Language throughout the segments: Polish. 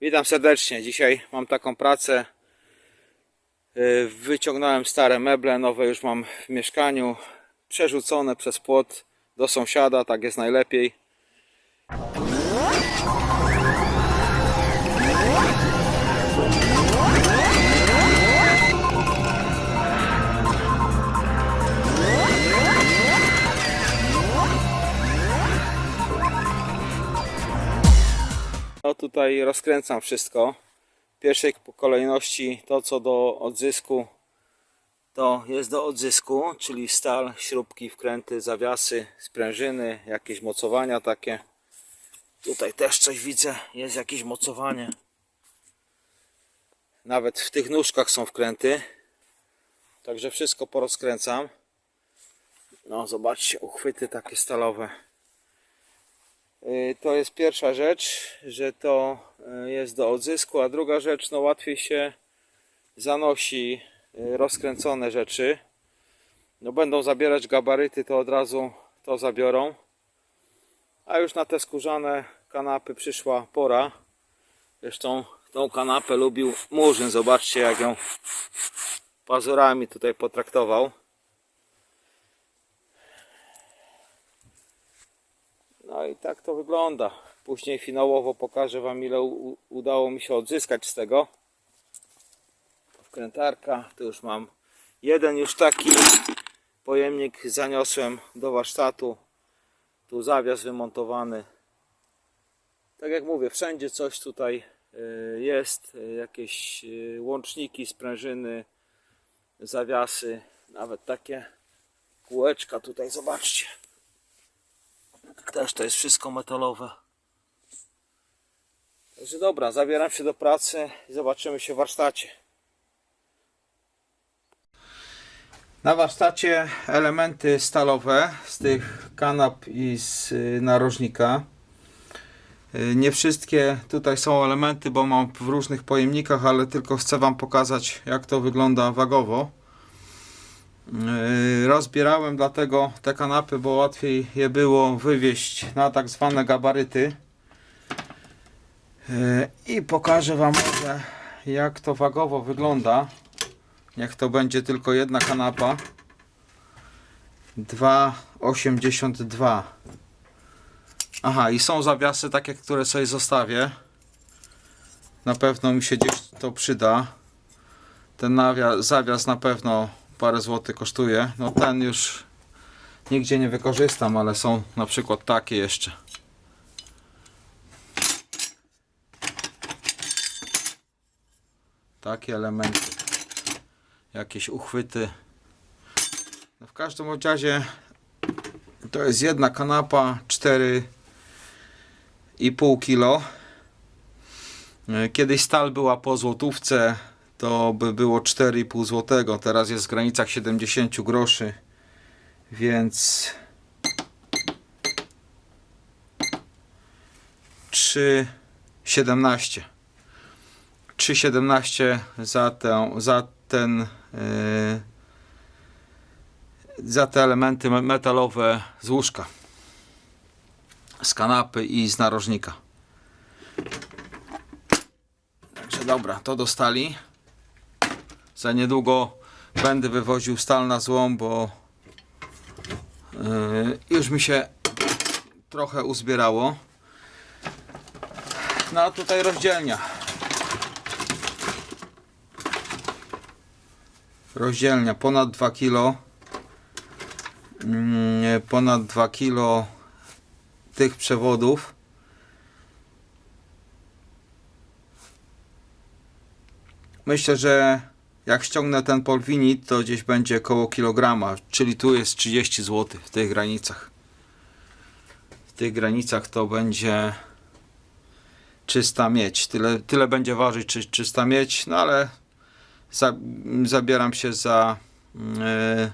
Witam serdecznie. Dzisiaj mam taką pracę. Yy, Wyciągnąłem stare meble, nowe już mam w mieszkaniu. Przerzucone przez płot do sąsiada, tak jest najlepiej. No tutaj rozkręcam wszystko. W pierwszej kolejności to co do odzysku to jest do odzysku, czyli stal, śrubki, wkręty, zawiasy, sprężyny, jakieś mocowania takie. Tutaj też coś widzę, jest jakieś mocowanie. Nawet w tych nóżkach są wkręty. Także wszystko porozkręcam. No zobaczcie, uchwyty takie stalowe. Y, To jest pierwsza rzecz, że to y, jest do odzysku, a druga rzecz, no łatwiej się zanosi y, rozkręcone rzeczy. No będą zabierać gabaryty, to od razu to zabiorą. A już na te skórzane kanapy przyszła pora. Zresztą tą kanapę lubił Murzyn. Zobaczcie jak ją pazurami tutaj potraktował. No i tak to wygląda. Później finałowo pokażę Wam ile udało mi się odzyskać z tego. Wkrętarka, tu już mam jeden już taki pojemnik zaniosłem do warsztatu. Tu zawias wymontowany. Tak jak mówię, wszędzie coś tutaj y, jest. y, Jakieś y, łączniki, sprężyny, zawiasy, nawet takie kółeczka tutaj, zobaczcie. Też to jest wszystko metalowe. Także dobra, zabieram się do pracy i zobaczymy się w warsztacie. Na warsztacie elementy stalowe z tych kanap i z y, narożnika. Y, Nie wszystkie tutaj są elementy, bo mam w różnych pojemnikach, ale tylko chcę Wam pokazać jak to wygląda wagowo. Yy, Rozbierałem dlatego te kanapy, bo łatwiej je było wywieźć na tak zwane gabaryty. Yy, I pokażę Wam może jak to wagowo wygląda. Jak to będzie tylko jedna kanapa. 2,82 Aha, i są zawiasy takie, które sobie zostawię. Na pewno mi się gdzieś to przyda. Ten nawia- zawias na pewno parę złotych kosztuje. No ten już nigdzie nie wykorzystam, ale są na przykład takie jeszcze. Takie elementy. Jakieś uchwyty. No w każdym razie to jest jedna kanapa 4,5 kilo. E, Kiedyś stal była po złotówce, to by było 4,5 złotego. Teraz jest w granicach 70 groszy, więc 3,17 3,17 za, za ten yy, za te elementy me- metalowe z łóżka z kanapy i z narożnika Także dobra, to dostali. Za niedługo będę wywoził stal na złom, bo yy, już mi się trochę uzbierało. No a tutaj rozdzielnia. Rozdzielnia ponad 2 kg. Mm, Ponad 2 kg tych przewodów. Myślę, że jak ściągnę ten polwinit, to gdzieś będzie około kilograma, czyli tu jest 30 zł w tych granicach. W tych granicach to będzie czysta miedź. Tyle, tyle będzie ważyć czy, czysta miedź, no ale za, zabieram się za yy,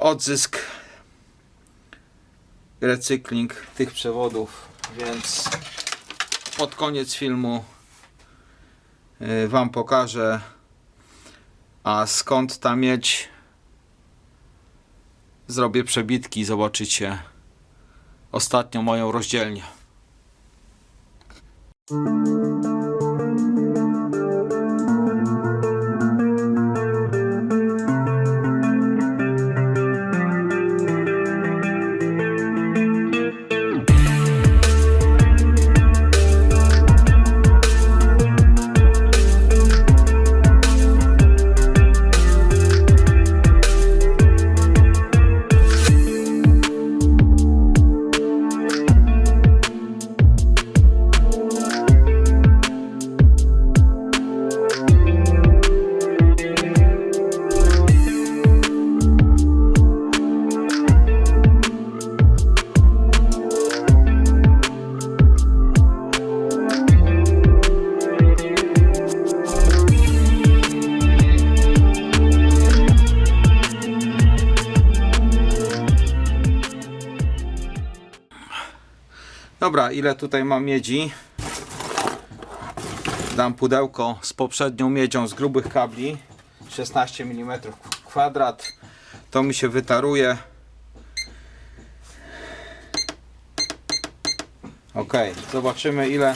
odzysk, recykling tych przewodów, więc pod koniec filmu Wam pokażę, a skąd ta miedź zrobię przebitki, zobaczycie ostatnią moją rozdzielnię. Dobra, ile tutaj mam miedzi? Dam pudełko z poprzednią miedzią z grubych kabli. 16 mm kwadrat. To mi się wytaruje. Ok, zobaczymy ile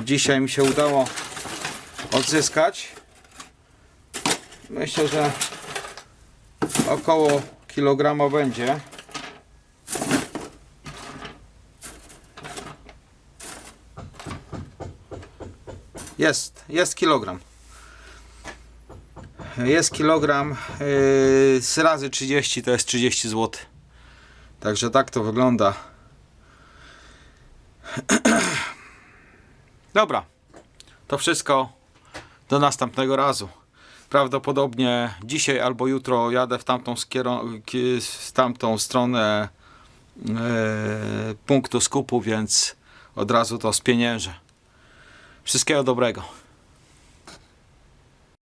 dzisiaj mi się udało odzyskać. Myślę, że około kilograma będzie Jest, jest kilogram. Jest kilogram yy, z razy 30 to jest 30 zł. Także tak to wygląda. Dobra. To wszystko do następnego razu. Prawdopodobnie dzisiaj albo jutro jadę w tamtą, w tamtą stronę yy, punktu skupu, więc od razu to spieniężę. Wszystkiego dobrego.